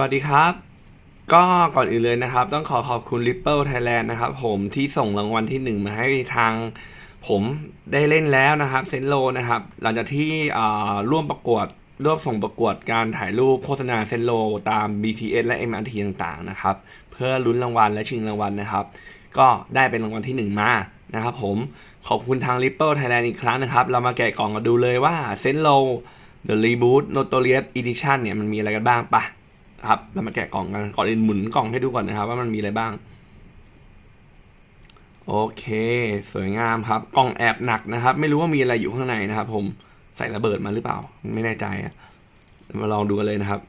วัสดีครับ ก็ก่อนอื่นเลยนะครับ ต้องขอขอบคุณ Ripple Thailand นะครับ ผมที่ส่งรางวัลที่หนึ่งมาให้ทางผมได้เล่นแล้วนะครับเซนโลนะครับ หลังจากที่ร่วมประกวดร่วมส่งประกวดการถ่ายรูปโฆษณาเซนโลตาม BTS และ MRT ต่างๆนะครับ เพื่อลุ้นรางวัลและชิงรางวัลนะครับ ก็ได้เป็นรางวัลที่หนึ่งมานะครับผมขอบคุณทาง Ripple Thailand อีกครั้งนะครับ เรามาแกะกล่องกันดูเลยว่าเซนโล The Reboot Notorious Edition เนี่ยมันมีอะไรกันบ้างปะ ครับเรามาแกะกล่องกันก่อนอื่นหมุนกล่องให้ดูก่อนนะครับ ว่ามันมีอะไรบ้าง โอเค สวยงามครับ กล่องแอบหนักนะครับ ไม่รู้ว่ามีอะไรอยู่ข้างในนะครับ ผมใส่ระเบิดมาหรือเปล่า ไม่แน่ใจอะมาลองดูกันเลยนะครับ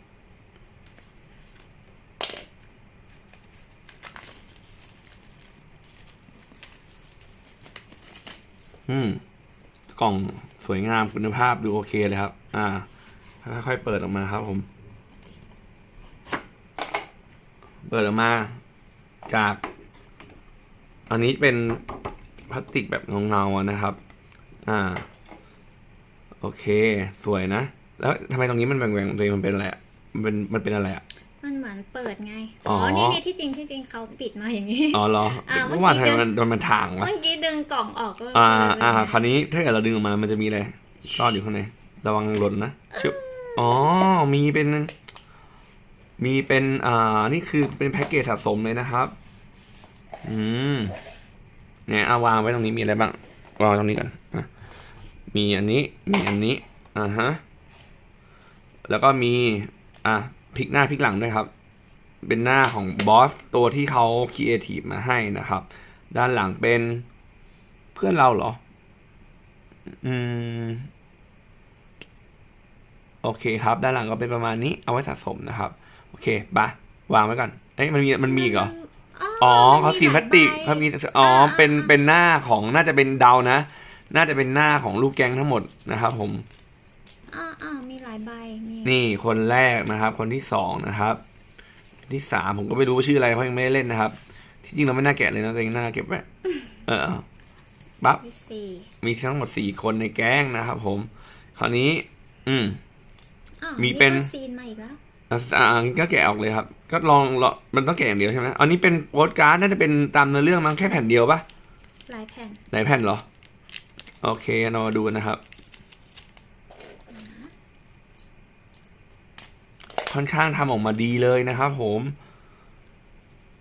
อืมกล่องสวยงามคุณภาพดูโอเคเลยครับ อ่า ค่อยๆเปิดออกมาครับผม เปิดออกมาจาก อันนี้เป็นพลาสติกแบบเงาๆอะนะครับ อ่า โอเค สวยนะ แล้วทำไมตรงนี้มันแหว่งๆตัวเองมันเป็นอะไรอะมันเป็นมันเป็นอะไรอะ มันเหมือนเปิดไง อ๋อ๋อ อ นี่นี่ที่จริงที่จริงเขาปิดมาอย่างนี้ อ๋อเหรออ่าเมื่เมื่ออกี้วานทำไมมันมันมันถ่างวะ เมื่อกี้ดึงกล่องออกก็อ่าเลยเป็นอ่าไงคราวนี้ถ้าเกิดเราดึงออกมา มันจะมีอะไรซ่อนอยู่ข้างใน ระวังหล่นนะชึบอ๋อ มีเป็น มีเป็นอ่านี่คือเป็นแพ็กเกจสะสมเลยนะครับ อืมเนี่ยเอาวางไว้ตรงนี้มีอะไรบ้างวางไว้ตรงนี้ก่อนอะมีอันนี้มีอันนี้อ่าฮะแล้วก็มีอะพลิกหน้าพลิกหลังด้วยครับ เป็นหน้าของบอสตัวที่เขาครีเอทีฟมาให้นะครับ ด้านหลังเป็นเพื่อนเราเหรอ อืม โอเคครับ ด้านหลังก็เป็นประมาณนี้เอาไว้สะสมนะครับ อเคปะวางไว้ก่อนเอ้ยมันมีมันมีอีกเหรอ อ๋อมันเขาสีพลาสติกเขามีหลยใบอ๋ออ่าเป็นอ่าเป็นหน้าของน่าจะเป็นเดานะ น่าจะเป็นหน้าของลูกแก๊งทั้งหมดนะครับ ผมอ่าอ่ามีหลายใบนี่นี่คนแรกนะครับ คนที่สองนะครับ ที่สามผมก็ไม่รู้ว่าชื่ออะไรเพราะยังไม่ได้เล่นนะครับ ที่จริงเราไม่น่าแกะเลยนะตัวเองน่าเก็บไว้เออปั๊บที่สี่มีทั้งหมดสี่คนในแก๊งนะครับ ผม คราวนี้ อืมอ้าวมีเป็นก็ซีนมาอีกแล้ว อะอ่าก็แกะออกเลยครับ ก็ลองลองมันต้องแกะอย่างเดียวใช่ไหมอันนี้เป็นโปสการ์ดน่าจะเป็นตามเนื้อเรื่องมั้งแค่แผ่นเดียวปะหลายแผ่นหลายแผ่นเหรอ โอเคเรามาดูนะครับ ค่อนข้างทำออกมาดีเลยนะครับ ผม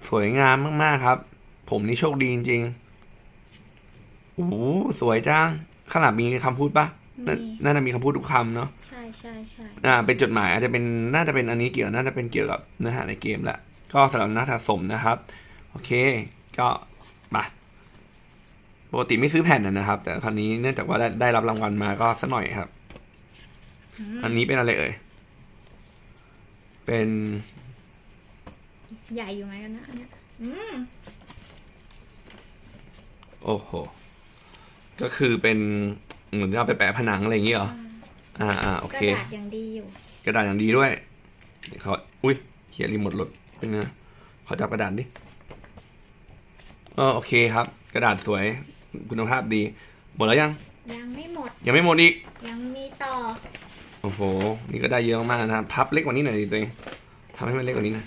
สวยงามมากๆครับ ผมนี่โชคดีจริงๆโอ้โหสวยจังขนาดมีคำพูดปะ น่ามีน่าจะมีคำพูดทุกคำเนาะใช่ใช่ใช่อ่าเป็นจดหมายอาจจะเป็นน่าจะเป็นอันนี้เกี่ยวน่าจะเป็นเกี่ยวกับเนื้อหาในเกมแหละก็สำหรับนักสะสมนะครับ โอเค ก็มาปกติไม่ซื้อแผ่นนะนะครับ แต่คราวนี้เนื่องจากว่าได้ได้รับรางวัลมาก็สักหน่อยครับอืมอันนี้เป็นอะไรเอ่ยเป็น ใหญ่อยู่ไหมกันนะอันเนี้ยอืมโอ้โห ก็คือเป็น เหมือนจะเอาไปแปะผนังอะไรอย่างงี้เหรอ อ่าอ่าโอกระเคดาษยังดีอยู่ กระดาษอย่างดีด้วยเดี๋ยวเขาอุ้ยเขียนรีโมทหลดเป็นไงขอจับกระดาษดิเออโอเคครับ กระดาษสวยคุณภาพดี หมดแล้วยัง ยังไม่หมด ยังไม่หมดอีก ยังมีต่อ โอ้โห นี่ก็ได้เยอะมากนะครับ พับเล็กกว่านี้หน่อยดิตัวเองพับให้มันเล็กกว่านี้นะ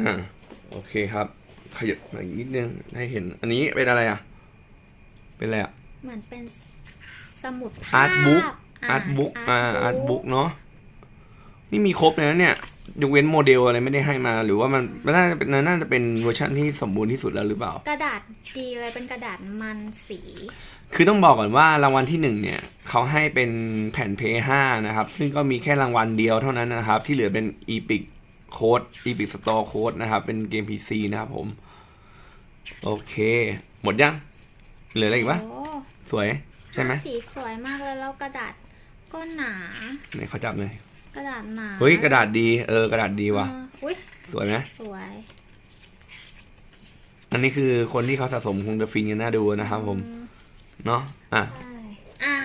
อ่าโอเคครับ ขยับมาอีกนิดนึงให้เห็น อันนี้เป็นอะไรอะ เป็นอะไรอะ เหมือนเป็นสมุดภาพอาร์ตบุ๊กะอาร์ตบุ๊กอ่าอาร์ต artbook บุ๊กเนาะนี่มีครบเลยนะเนี่ยยกเว้นโมเดลอะไรไม่ได้ให้มา หรือว่ามันมันน่าจะเป็นน่าจะเป็นเวอร์ชันที่สมบูรณ์ที่สุดแล้วหรือเปล่า กระดาษดีเลยเป็นกระดาษมันสี คือต้องบอกก่อนว่ารางวัลที่หนึ่งเนี่ยเขาให้เป็นแผ่น p 5นะครับ ซึ่งก็มีแค่รางวัลเดียวเท่านั้นนะครับ ที่เหลือเป็น Epic Code Epic Store Code นะครับ เป็นเกม PC นะครับผม โอเค หมดยังเหลืออะไรอีกวะโอ้สวย ใช่ไหมสีสวยมากเลยแล้วกระดาษก็หนา ไหนเขาจับเลยกระดาษหนาเฮ้ยกระดาษดี เออกระดาษดีว่ะเอออุ้ยสวยไหมสวย อันนี้คือคนที่เขาสะสมคงจะฟินกันน่าดูนะครับผมอืเนาะอะ ใช่ อ่า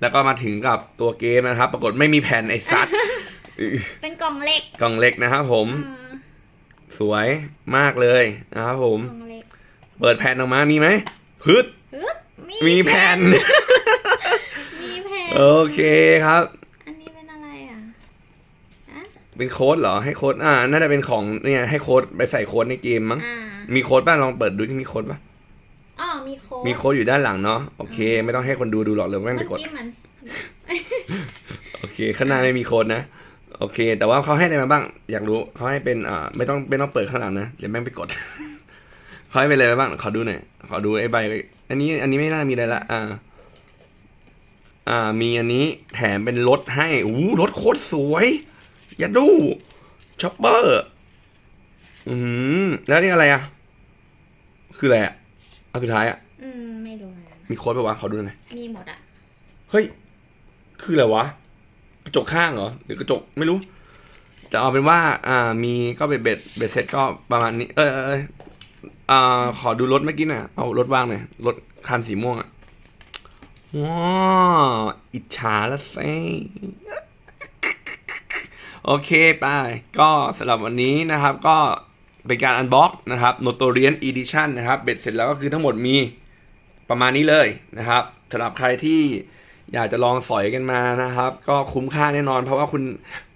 แล้วก็มาถึงกับตัวเกมนะครับ ปรากฏไม่มีแผ่นไอ้ซัด เป็นกล่องเหล็กกล่องเล็กนะครับผมอ่าสวยมากเลยนะครับผม กล่องเล็กเปิดแผ่นออกมามีไหมพึดปึ๊บมีแผ่น มีแผ่นโอเคครับ อันนี้เป็นอะไรอะอะเป็นโค้ดเหรอให้โค้ดอ่า น่าจะเป็นของเนี่ยให้โค้ดไปใส่โค้ดในเกมมั้งอ่ามีโค้ดป่ะลองเปิดดูที่มีโค้ดป่ะอ๋อมีโค้ดมีโค้ดอยู่ด้านหลังเนาะโอเค ไม่ต้องให้คนดูดูหรอกเดี๋ยวแม่งเมื่ไปอกดกี้มันโอเคข้างหน้าไม่มีโค้ดนะ โอเค แต่ว่าเขาให้อะไรมาบ้าง อยากรู้เขาให้เป็นอ่าไม่ต้องไม่ต้องเปิดข้างหลังนะเดี๋ยวแม่งไปกดเขาให้เป็นอะไรมาบ้างขอดูหน่อยขอดูไอ้ใบอันนี้ อันนี้ไม่น่ามีอะไรละอ่า อ่า มีอันนี้แถมเป็นรถให้อู้รถโคตรสวยอย่าดูช็อปเปอร์อืมแล้วนี่อะไรอะ คืออะไรอะเอาสุดท้ายอะอืมไม่รู้เหมือนกันมีโค้ดปะวะขอดูหน่อยมีหมดอะ เฮ้ย คืออะไรวะ กระจกข้างเหรอหรือกระจกไม่รู้แต่เอาเป็นว่า อ่า มีก็เบ็ดเบ็ดเบ็ดเสร็จก็ประมาณนี้ เออเออเอออ่าขอดูรถเมื่อกี้หน่อยเอารถว่างหน่อยรถคันสีม่วงอะว้าอิจฉาละเซ่โอเคไปก็สำหรับวันนี้นะครับ ก็เป็นการอันบ็อกนะครับ Notorious Edition นะครับ เบ็ดเสร็จแล้วก็คือทั้งหมดมีประมาณนี้เลยนะครับสำหรับใครที่ อยากจะลองสอยกันมานะครับ ก็คุ้มค่าแน่นอน เพราะว่าคุณ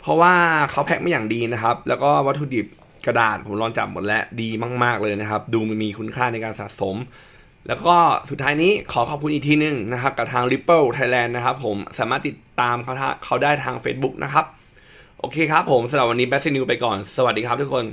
เพราะว่าเขาแพ็คมาอย่างดีนะครับ แล้วก็วัตถุดิบกระดาษผมลองจับหมดแล้วดีมาก ๆเลยนะครับ ดูมันมีคุณค่าในการสะสม แล้วก็สุดท้ายนี้ขอขอบคุณอีกทีหนึงนะครับ กับทาง Ripple Thailand นะครับ ผมสามารถติดตามเขาทาเขาได้ทาง Facebook นะครับ โอเคครับผมสำหรับวันนี้แบสซินิวไปก่อน สวัสดีครับทุกคน